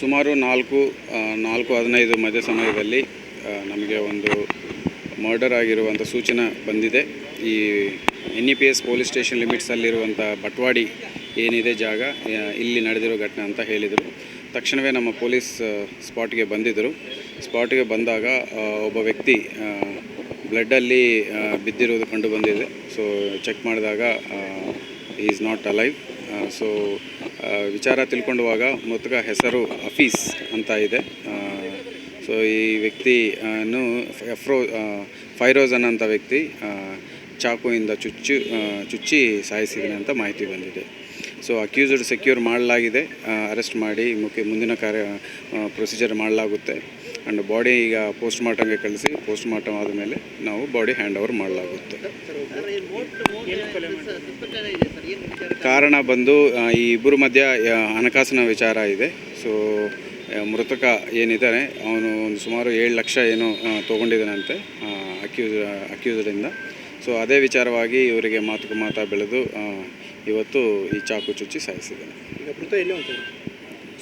ಸುಮಾರು ನಾಲ್ಕು ನಾಲ್ಕು ಹದಿನೈದು ಮಧ್ಯ ಸಮಯದಲ್ಲಿ ನಮಗೆ ಒಂದು ಮರ್ಡರ್ ಆಗಿರುವಂಥ ಸೂಚನೆ ಬಂದಿದೆ. ಈ N E P S police station ಲಿಮಿಟ್ಸಲ್ಲಿರುವಂಥ Batwadi ಏನಿದೆ ಜಾಗ ಇಲ್ಲಿ ನಡೆದಿರೋ ಘಟನೆ ಅಂತ ಹೇಳಿದರು. ತಕ್ಷಣವೇ ನಮ್ಮ ಪೊಲೀಸ್ ಸ್ಪಾಟ್ಗೆ ಬಂದಿದ್ದರು ಸ್ಪಾಟ್ಗೆ ಬಂದಾಗ ಒಬ್ಬ ವ್ಯಕ್ತಿ ಬ್ಲಡ್ಡಲ್ಲಿ ಬಿದ್ದಿರುವುದು ಕಂಡು ಬಂದಿದೆ. ಸೊ ಚೆಕ್ ಮಾಡಿದಾಗ ಈಸ್ ನಾಟ್ ಅಲೈವ್ ಸೊ ವಿಚಾರ ತಿಳ್ಕೊಂಡುವಾಗ ಮೃತಕ ಹೆಸರು ಹಫೀಸ್ ಅಂತ ಇದೆ. ಸೊ ಈ ವ್ಯಕ್ತಿಯನ್ನು ಎಫ್ರೋ ಫೈರೋಜ್ ಅನ್ನೋಂಥ ವ್ಯಕ್ತಿ ಆ, ಚಾಕುವಿಂದ ಚುಚ್ಚು ಚುಚ್ಚಿ ಸಾಯಿಸಿದ್ದಾನೆ ಅಂತ ಮಾಹಿತಿ ಬಂದಿದೆ. ಸೊ ಅಕ್ಯೂಸ್ಡ್ ಸೆಕ್ಯೂರ್ ಮಾಡಲಾಗಿದೆ. ಅರೆಸ್ಟ್ ಮಾಡಿ ಮುಖ್ಯ ಮುಂದಿನ ಕಾರ್ಯ ಪ್ರೊಸೀಜರ್ ಮಾಡಲಾಗುತ್ತೆ. ಆ್ಯಂಡ್ ಬಾಡಿ ಈಗ ಪೋಸ್ಟ್ ಮಾರ್ಟಮ್ಗೆ ಕಳಿಸಿ ಪೋಸ್ಟ್ ಮಾರ್ಟಮ್ ಆದಮೇಲೆ ನಾವು ಬಾಡಿ ಹ್ಯಾಂಡ್ ಓವರ್ ಮಾಡಲಾಗುತ್ತೆ. ಕಾರಣ ಬಂದು ಈ ಇಬ್ಬರ ಮಧ್ಯ ಹಣಕಾಸಿನ ವಿಚಾರ ಇದೆ. ಸೊ ಮೃತಕ ಏನಿದ್ದಾನೆ, ಅವನು ಒಂದು ಸುಮಾರು ಏಳು ಲಕ್ಷ ಏನು ತೊಗೊಂಡಿದ್ದಾನಂತೆ ಅಕ್ಯೂಸ್ ಅಕ್ಯೂಸ್ಡಿಂದ ಸೊ ಅದೇ ವಿಚಾರವಾಗಿ ಇವರಿಗೆ ಮಾತುಕು ಮಾತಾ ಬೆಳೆದು ಇವತ್ತು ಈ ಚಾಕು ಚುಚ್ಚಿ ಸಾಯಿಸಿದ್ದಾನೆ. ಈಗ ಮೃತ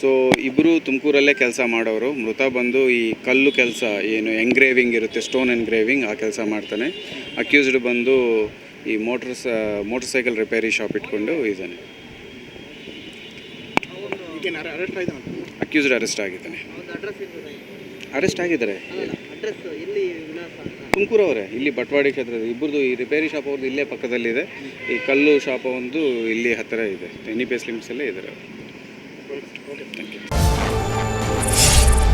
ಸೊ ಇಬ್ಬರು ತುಮಕೂರಲ್ಲೇ ಕೆಲಸ ಮಾಡೋರು. ಮೃತ ಬಂದು ಈ ಕಲ್ಲು ಕೆಲಸ ಏನು ಎಂಗ್ರೇವಿಂಗ್ ಇರುತ್ತೆ ಸ್ಟೋನ್ ಎಂಗ್ರೇವಿಂಗ್ ಆ ಕೆಲಸ ಮಾಡ್ತಾನೆ. ಅಕ್ಯೂಸ್ಡ್ ಬಂದು ಈ motors motorcycle repair shop ಇಟ್ಕೊಂಡು ಇದ್ದಾನೆ. ಅಕ್ಯೂಸ್ಡ್ ಅರೆಸ್ಟ್ ಆಗಿದ್ದಾನೆ? ಅರೆಸ್ಟ್ ಆಗಿದ್ದಾರೆ. ಎಲ್ಲಿ ತುಮಕೂರು ಅವರೇ ಇಲ್ಲಿ ಬಟ್ವಾಡಿ ಕ್ಷೇತ್ರದ ಇಬ್ಬರದು ಈ ರಿಪೇರಿ ಶಾಪ್ ಅವ್ರದ್ದು ಇಲ್ಲೇ ಪಕ್ಕದಲ್ಲಿದೆ. ಈ ಕಲ್ಲು ಶಾಪ ಒಂದು ಇಲ್ಲಿ ಹತ್ತಿರ ಇದೆ. ಎನಿ ಪಿ ಎಸ್ ಲಿಮಿಟ್ಸಲ್ಲೇ ಇದ್ದಾರೆ Thank you.